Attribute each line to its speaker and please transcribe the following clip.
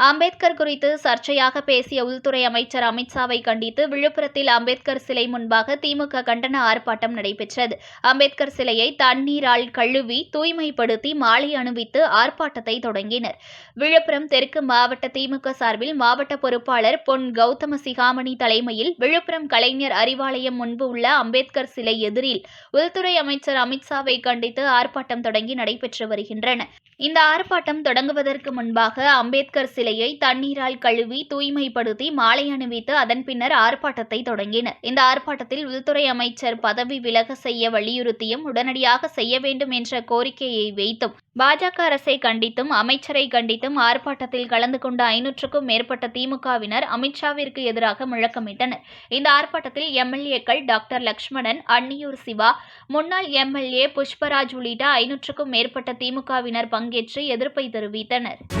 Speaker 1: அம்பேத்கர் குறித்து சர்ச்சையாக பேசிய உள்துறை அமைச்சர் அமித்ஷாவை கண்டித்து விழுப்புரத்தில் அம்பேத்கர் சிலை முன்பாக திமுக கண்டன ஆர்ப்பாட்டம் நடைபெற்றது. அம்பேத்கர் சிலையை தண்ணீரால் கழுவி தூய்மைப்படுத்தி மாலை அணிவித்து ஆர்ப்பாட்டத்தை தொடங்கினர். விழுப்புரம் தெற்கு மாவட்ட திமுக சார்பில் மாவட்ட பொறுப்பாளர் பொன் கௌதம சிகாமணி தலைமையில் விழுப்புரம் கலைஞர் அறிவாலயம் முன்பு உள்ள அம்பேத்கர் சிலை எதிரில் உள்துறை அமைச்சர் அமித்ஷாவை கண்டித்து ஆர்ப்பாட்டம் தொடங்கி நடைபெற்று வருகின்றன. இந்த ஆர்ப்பாட்டம் தொடங்குவதற்கு முன்பாக அம்பேத்கர் சிலையை தண்ணீரால் கழுவி தூய்மைப்படுத்தி மாலை அணிவித்து அதன் பின்னர் ஆர்ப்பாட்டத்தை தொடங்கினர். இந்த ஆர்ப்பாட்டத்தில் உள்துறை அமைச்சர் பதவி விலக செய்ய வலியுறுத்தியும் உடனடியாக செய்ய வேண்டும் என்ற கோரிக்கையை வைத்தும் பாஜக அரசை கண்டித்தும் அமைச்சரை கண்டித்தும் ஆர்ப்பாட்டத்தில் கலந்து கொண்ட ஐநூற்றுக்கும் மேற்பட்ட திமுகவினர் அமித்ஷாவிற்கு எதிராக முழக்கமிட்டனர். இந்த ஆர்ப்பாட்டத்தில் எம்எல்ஏக்கள் டாக்டர் லக்ஷ்மணன் அன்னியூர் சிவா முன்னாள் எம்எல்ஏ புஷ்பராஜ் உள்ளிட்ட ஐநூற்றுக்கும் மேற்பட்ட திமுகவினர் பங்கு பங்கேற்று எதிர்ப்பை தெரிவித்தனர்